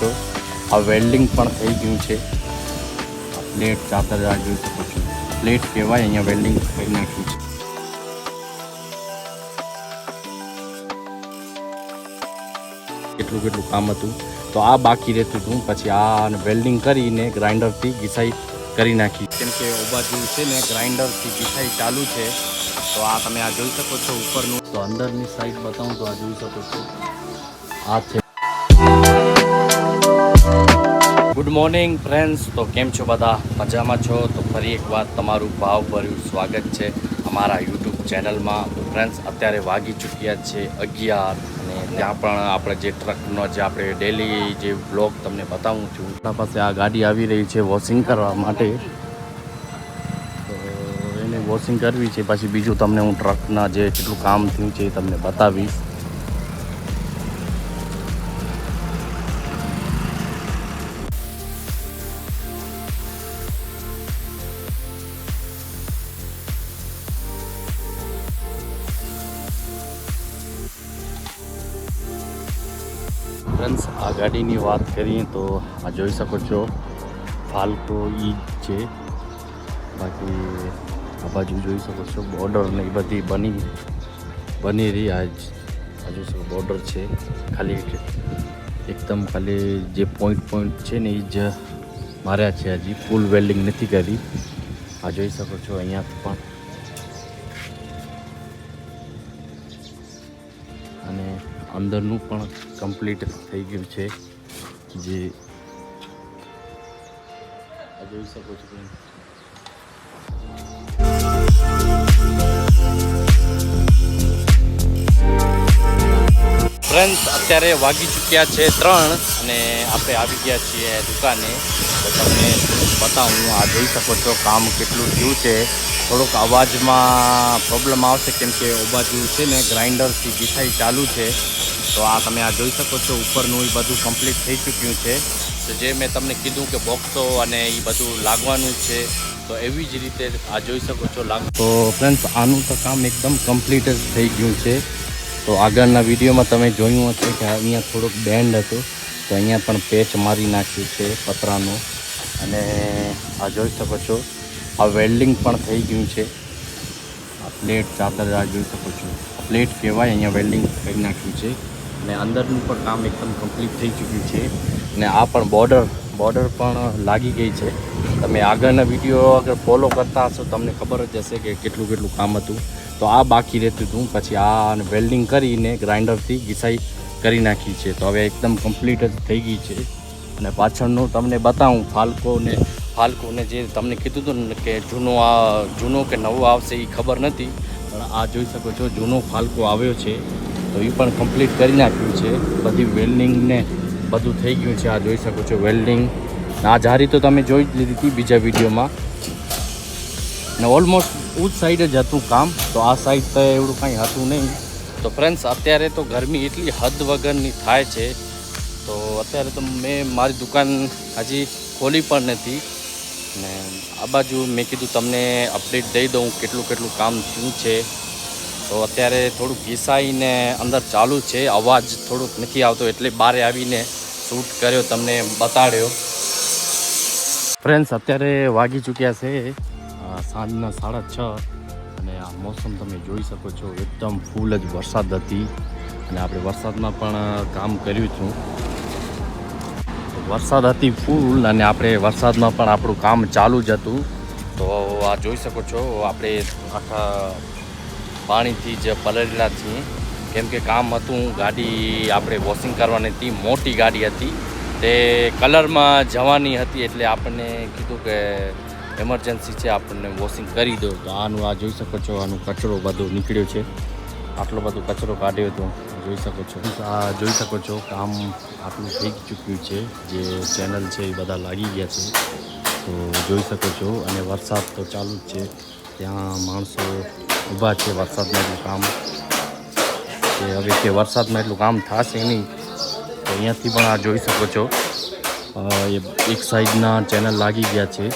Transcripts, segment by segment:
છો. આ વેલ્ડિંગ પણ થઈ ગયું છે. પ્લેટ ચાતર જોઈ શકો છો પ્લેટ કહેવાય, અહીંયા વેલ્ડિંગ કરી નાખ્યું છે. કેટલું કેટલું કામ હતું. તો આ બાકી રહેતું હતું. પછી આ વેલ્ડિંગ કરીને ગ્રાઇન્ડરથી ઘીસાઈ કરી નાખી. કેમ કે બાજુ છે ને, ગ્રાઇન્ડરથી ઘીસાઈ ચાલુ છે. તો આ તમે આ જોઈ શકો છો ઉપરનું. તો અંદરની સાઈડ બતાવું તો આ જોઈ શકો છો. આ છે ગુડ મોર્નિંગ ફ્રેન્ડ્સ તો કેમ છો બધા? મજામાં છો? તો ફરી એક વાર તમારું ભાવભર્યું સ્વાગત છે અમારા યુટ્યુબ ચેનલમાં ફ્રેન્ડ્સ અત્યારે વાગી ચૂક્યા છે અગિયાર અને ત્યાં પણ આપણે જે ટ્રકનો જે આપણે ડેલી જે બ્લોગ તમને બતાવું છું આપણા પાસે આ ગાડી આવી રહી છે વોશિંગ કરવા માટે. તો એને વોશિંગ કરવી છે. પછી બીજું તમને હું ટ્રકના જે કેટલું કામ થયું છે એ તમને બતાવીશ. ફ્રેન્ડ્સ, આ ગાડીની વાત કરીએ તો આ જોઈ શકો છો ફાલ્કો ઈ છે. બાકી આ બાજુ જોઈ શકો છો બોર્ડર ને એ બધી બની બની રહી. આ જોઈ શકો બોર્ડર છે ખાલી એકદમ ખાલી જે પોઈન્ટ પોઈન્ટ છે ને એ જ માર્યા છે હજી. ફૂલ વેલ્ડિંગ નથી કરી. આ જોઈ શકો છો અહીંયા પણ. અને અંદરનું પણ કમ્પ્લીટ થઈ ગયું છે. જે. જોઈ શકો છો ફ્રેન્ડ્સ અત્યારે વાગી ચૂક્યા છે ત્રણ અને આપણે આવી ગયા છીએ દુકાને. તો તમને બતાવું, આ જોઈ શકો છો કામ કેટલું થયું છે. થોડોક અવાજમાં પ્રોબ્લેમ આવશે કેમ કે બાજુ છે ને ગ્રાઇન્ડરથી ગીસાઈ ચાલુ છે. તો આ તમે આ જોઈ શકો છો, ઉપરનું એ બધું કમ્પ્લીટ થઈ ચૂક્યું છે. તો જે મેં તમને કીધું કે બોક્સો અને એ બધું લાગવાનું છે, તો એવી જ રીતે આ જોઈ શકો છો લાગ તો ફ્રેન્ડ્સ આનું તો કામ એકદમ કમ્પ્લીટ જ થઈ ગયું છે. તો આગળના વિડીયોમાં તમે જોયું હશે કે અહીંયા થોડોક બેન્ડ હતો. તો અહીંયા પણ પેચ મારી નાખ્યું છે પતરાનું. અને આ જોઈ શકો છો, આ વેલ્ડિંગ પણ થઈ ગયું છે. આ પ્લેટ ચાદર આ જોઈ શકો છો. આ પ્લેટ કહેવાય, અહીંયા વેલ્ડિંગ કરી નાખ્યું છે. અને અંદરનું પણ કામ એકદમ કમ્પ્લીટ થઈ ચૂક્યું છે. અને આ પણ બોર્ડર બોર્ડર પણ લાગી ગઈ છે. તમે આગળના વીડિયો અગર ફોલો કરતા હશો, તમને ખબર જ હશે કે કેટલું કેટલું કામ હતું. તો આ બાકી રહેતું હતું. પછી આ વેલ્ડિંગ કરીને ગ્રાઇન્ડરથી ઘીસાઈ કરી નાખી છે. તો હવે એકદમ કમ્પ્લીટ જ થઈ ગઈ છે. અને પાછળનું તમને બતાવું, ફાલ્કોને ફાલ્કોને જે તમને કીધું હતું ને કે જૂનો આ, જૂનો કે નવો આવશે એ ખબર નથી. પણ આ જોઈ શકો છો, જૂનો ફાલ્કો આવ્યો છે. તો એ પણ કમ્પ્લીટ કરી નાખ્યું છે. બધી વેલ્ડિંગને બધું થઈ ગયું છે. આ જોઈ શકો છો વેલ્ડિંગ આ જારી તો તમે જોઈ જ લીધી હતી બીજા વિડીયોમાં. ને ઓલમોસ્ટ ઉજ સાઈડ જ હતું કામ, તો આ સાઈડ તો એવડું કાંઈ હતું નહીં. તો ફ્રેન્ડ્સ અત્યારે તો ગરમી એટલી હદ વગરની થાય છે, તો અત્યારે તો મેં મારી દુકાન હજી ખોલી પણ નથી. ને આ બાજુ મેં કીધું તમને અપડેટ દઈ દઉં કેટલું કેટલું કામ થયું છે. તો અત્યારે થોડુંક ઘીસાઈને અંદર ચાલુ છે, અવાજ થોડુંક નથી આવતો એટલે બહાર આવીને શૂટ કર્યો, તમને બતાડ્યો. ફ્રેન્ડ્સ અત્યારે વાગી ચૂક્યા છે. સાંજના સાડા છ અને આ મોસમ તમે જોઈ શકો છો, એકદમ ફૂલ જ વરસાદ હતી. અને આપણે વરસાદમાં પણ કામ કર્યું છું. વરસાદ હતી ફૂલ અને આપણે વરસાદમાં પણ આપણું કામ ચાલુ જ હતું. તો આ જોઈ શકો છો, આપણે આખા પાણીથી જ પલળેલા છીએ. કેમ કે કામ હતું, ગાડી આપણે વોશિંગ કરવાની હતી, મોટી ગાડી હતી. તે કલરમાં જવાની હતી એટલે આપણને કીધું કે એમરજન્સી છે, આપણને વોશિંગ કરી દો. તો આનું આ જોઈ શકો છો, આનું કચરો બધો નીકળ્યો છે. આટલો બધો કચરો કાઢ્યો હતો જોઈ શકો છો. આ જોઈ શકો છો, કામ આટલું થઈ ચૂક્યું છે. જે ચેનલ છે એ બધા લાગી ગયા છે. તો જોઈ શકો છો, અને વરસાદ તો ચાલુ જ છે. ત્યાં માણસો ઊભા છે વરસાદમાં એટલું કામ. કે હવે કે વરસાદમાં એટલું કામ થશે નહીં. તો અહીંયાથી પણ આ જોઈ શકો છો. એક સાઈડના ચેનલ લાગી ગયા છે.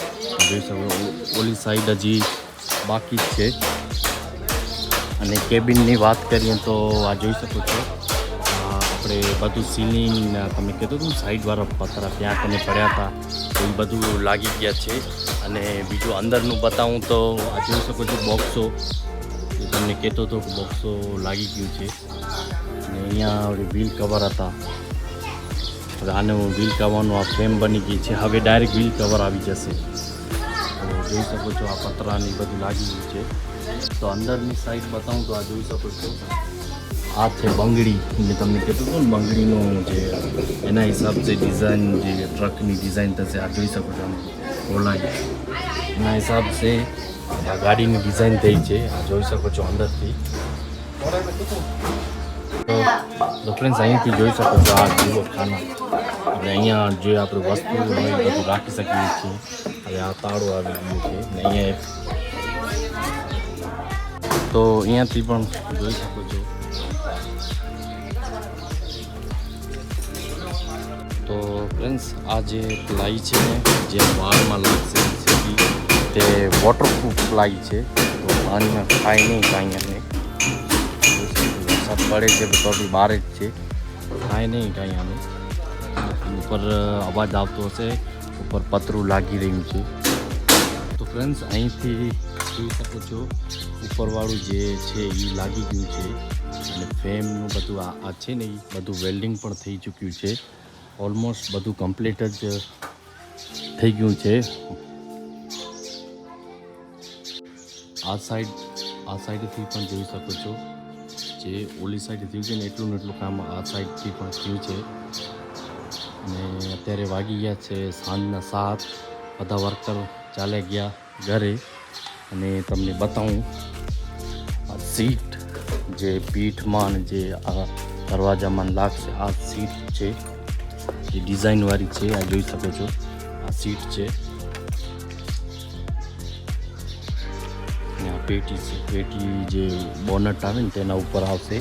જોઈ શકો ઓલી સાઈડ હજી બાકી જ છે. અને કેબિનની વાત કરીએ તો આ જોઈ શકો છો. આપણે બધું સીલિંગ, તમે કીધું હતું સાઈડવાળા પથરા, ત્યાં તમે પડ્યા હતા એ બધું લાગી ગયા છે. અને બીજું અંદરનું બતાવું તો આ જોઈ શકો છો બોક્સો. તમને કહેતો હતો કે બોક્સો લાગી ગયું છે. અને અહીંયા વ્હીલ કવર હતા. હવે હું વ્હીલ કવરનું આ ફ્રેમ બની ગઈ છે. હવે ડાયરેક્ટ વ્હીલ કવર આવી જશે. તો જોઈ શકો છો આ પતરાની બધું લાગી ગયું છે. તો અંદરની સાઈડ બતાવું તો આ જોઈ શકો છો. આ છે બંગડી. મેં તમને કહેતું હતું ને, બંગડીનું જે એના હિસાબથી ડિઝાઇન જે ટ્રકની ડિઝાઇન થશે, આ જોઈ શકો છો આમ. એના એના હિસાબથી આ ગાડીની ડિઝાઇન થઈ છે. આ જોઈ શકો છો અંદરથી. તો ફ્રેન્ડ્સ અહીંથી જોઈ શકો છો આ જીવો ખાના. અને અહીંયા જે આપણે વસ્તુ હોય બધું રાખી શકીએ છીએ. હવે આ તાળો આવી ગયો છે. ને અહીંયા તો અહીંયાથી પણ જોઈ શકો છો. તો ફ્રેન્ડ્સ આ જે પ્લાય છે ને, જે વાળમાં લાગશે તે વોટરપ્રૂફ પ્લાય છે. તો પાણીમાં ખાય નહીં કાંઈ પડે છે, તો બી બહાર જ છે. થાય નહીં, કાંઈ આનું. ઉપર અવાજ આવતો હશે, ઉપર પતરું લાગી રહ્યું છે. તો ફ્રેન્ડ્સ અહીંથી જોઈ શકો છો, ઉપરવાળું જે છે, એ લાગી ગયું છે. અને ફેમનું બધું આ છે ને, એ બધું વેલ્ડિંગ પણ થઈ ચૂક્યું છે. ઓલમોસ્ટ બધું કમ્પ્લીટ જ થઈ ગયું છે. આ સાઈડ આ સાઈડથી પણ જોઈ શકો છો. જે ઓલી સાઈડ થયું છે ને એટલું ને એટલું કામ આ સાઈડથી પણ થયું છે. અને અત્યારે વાગી ગયા છે સાંજના સાત. બધા વર્કર ચાલે ગયા ઘરે. અને તમને બતાવું, આ સીટ જે પીઠમાં જે આ દરવાજામાં લાગશે, આ સીટ છે. જે ડિઝાઇનવાળી છે, આ જોઈ શકો છો. આ સીટ છે. પેટી છે પેટી જે બોનટ આવે ને તેના ઉપર આવશે.